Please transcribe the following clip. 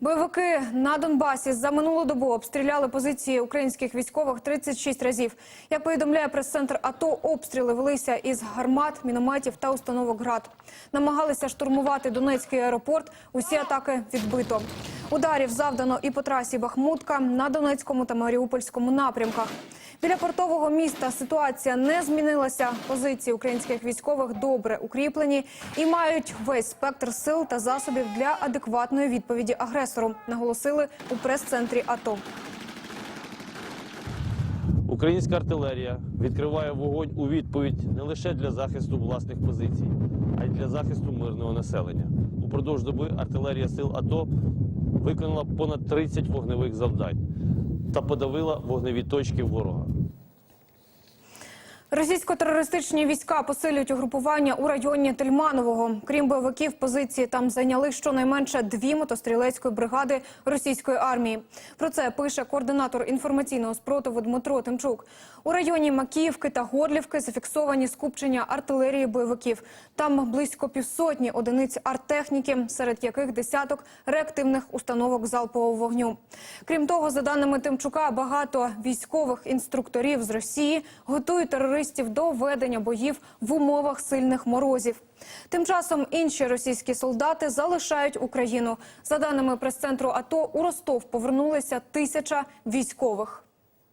Бойовики на Донбасі за минулу добу обстріляли позиції українських військових 36 разів. Як повідомляє прес-центр АТО, обстріли велися із гармат, мінометів та установок ГРАД. Намагалися штурмувати Донецький аеропорт. Усі атаки відбито. Ударів завдано і по трасі Бахмутка на Донецькому та Маріупольському напрямках. Біля портового міста ситуація не змінилася. Позиції українських військових добре укріплені і мають весь спектр сил та засобів для адекватної відповіді агресору. Наголосили у прес-центрі АТО. Українська артилерія відкриває вогонь у відповідь не лише для захисту власних позицій, а й для захисту мирного населення. Упродовж доби артилерія сил АТО виконала понад 30 вогневих завдань та подавила вогневі точки ворога. Російсько-терористичні війська посилюють угрупування у районі Тельманового. Крім бойовиків, позиції там зайняли щонайменше дві мотострілецької бригади російської армії. Про це пише координатор інформаційного спротиву Дмитро Тимчук. У районі Макіївки та Горлівки зафіксовані скупчення артилерії бойовиків. Там близько півсотні одиниць арттехніки, серед яких десяток реактивних установок залпового вогню. Крім того, за даними Тимчука, багато військових інструкторів з Росії готують терористів до ведення боїв в умовах сильних морозів. Тим часом інші російські солдати залишають Україну. За даними прес-центру АТО, у Ростов повернулися тисяча військових.